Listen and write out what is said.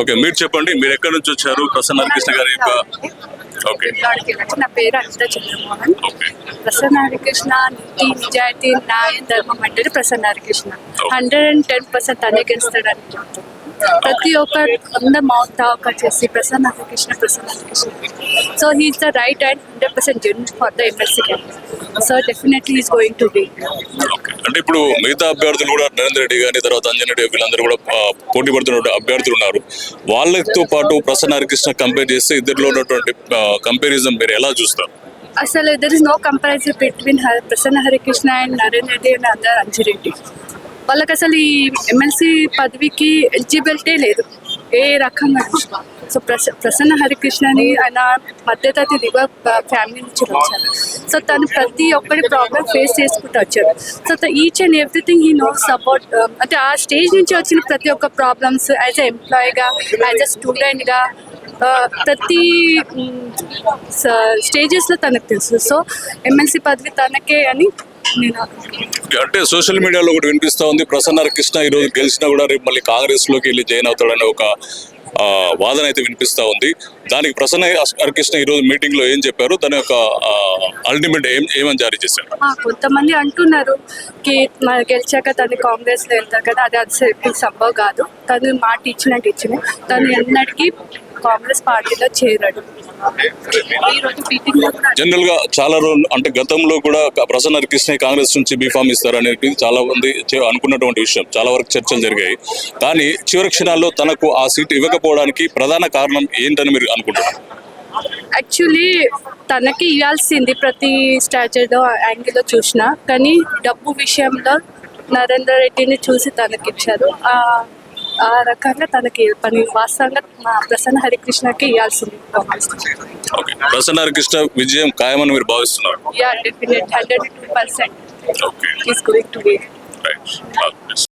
Okay మీరు చెప్పండి మీరు ఎక్కడి నుంచి వచ్చారు? ప్రసన్న హరికృష్ణ గారి యొక్క ఓకే. నా పేరు అనిత చంద్రమోహన్ ప్రసన్న హరికృష్ణ నీతి నిజాయితీ న్యాయం ధర్మం అంటే Prasanna Harikrishna. Hundred and ten percent తనే గెలుస్తాడని చెప్తాను ప్రతి ఒక్క అందరు మౌత్ టాక్ చేసి Prasanna Harikrishna Prasanna Harikrishna. So he is the right and hundred percent genuine for the MLC so definitely is going to be అంటే ఇప్పుడు మిగతా అభ్యర్థులు కూడా నరేంద్ర రెడ్డి గారి తర్వాత అంజన్ రెడ్డి వీళ్ళందరూ కూడా పోటీ పడుతున్న అభ్యర్థులు ఉన్నారు. వాళ్ళతో పాటు ప్రసన్న హరికృష్ణ కంపేర్ చేస్తే ఇద్దరిలో ఉన్నటువంటి కంపారిజన్ మీరు ఎలా చూస్తారు? అసలు there is no comparison between Prasanna Harikrishna and Narendra Reddy and అందర్ అంజిరెడ్డి వాళ్ళకి అసలు ఈ ఎమ్మెల్సీ పదవికి ఎలిజిబిలిటీ లేదు. ఏ రకంగా? సో ప్రస ప్రసన్న హరికృష్ణని ఆయన మధ్యతరగతి దివ ఫ్యామిలీ నుంచి వచ్చారు. సో తను ప్రతి ఒక్కరి ప్రాబ్లం ఫేస్ చేసుకుంటూ వచ్చారు so each and everything he know support అంటే ఆ స్టేజ్ నుంచి వచ్చిన ప్రతి ఒక్క ప్రాబ్లమ్స్ యాజ్ ఎ ఎంప్లాయీగా యాజ్ ఎ స్టూడెంట్గా ప్రతి స్టేజెస్లో తనకు తెలుసు. సో ఎమ్మెల్సీ పదవి తనకే అని అంటే సోషల్ మీడియాలో కూడా వినిపిస్తా ఉంది. ప్రసన్న కృష్ణ ఈ రోజు గెలిచినా కూడా రేపు మళ్ళీ కాంగ్రెస్లోకి వెళ్ళి జాయిన్ అవుతాడనే ఒక వాదన అయితే వినిపిస్తా ఉంది. దానికి ప్రసన్న హరికృష్ణ ఈ రోజు మీటింగ్లో ఏం చెప్పారు? దాని యొక్క అల్టిమేట్ ఏం ఏమని జారీ చేశారు? కొంతమంది అంటున్నారు గెలిచాక తను కాంగ్రెస్లో వెళ్తారు కదా అది అది సంభవం కాదు. తను మాట ఇచ్చినట్టు ఇచ్చిన తను ఎన్నటికీ కాంగ్రెస్ పార్టీలో చేరాడు. జనరల్గా చాలా రోజులు అంటే గతంలో కూడా ప్రసన్న హరికృష్ణ కాంగ్రెస్ నుంచి బీఫామ్ ఇస్తారనేది చాలా మంది చే- అనుకున్నటువంటి విషయం. చాలా వరకు చర్చలు జరిగాయి. కానీ చివరి క్షణాల్లో తనకు ఆ సీట్ ఇవ్వకపోవడానికి ప్రధాన కారణం ఏంటని మీరు అనుకుంటున్నారు? యాక్చువల్లీ తనకి ఇవ్వాల్సింది ప్రతి స్టాచర్లో యాంగిల్లో చూసినా. కానీ డబ్బు విషయంలో నరేంద్ర రెడ్డిని చూసి తనకి ఇచ్చారు ఆ రకంగా తనకి పని వాస్తవంగా మా ప్రసన్న హరికృష్ణకి ఇవ్వాల్సింది. ప్రసన్న హరికృష్ణ విజయం ఖాయమని మీరు భావిస్తున్నారు? Yeah definite hundred two percent okay is going to be right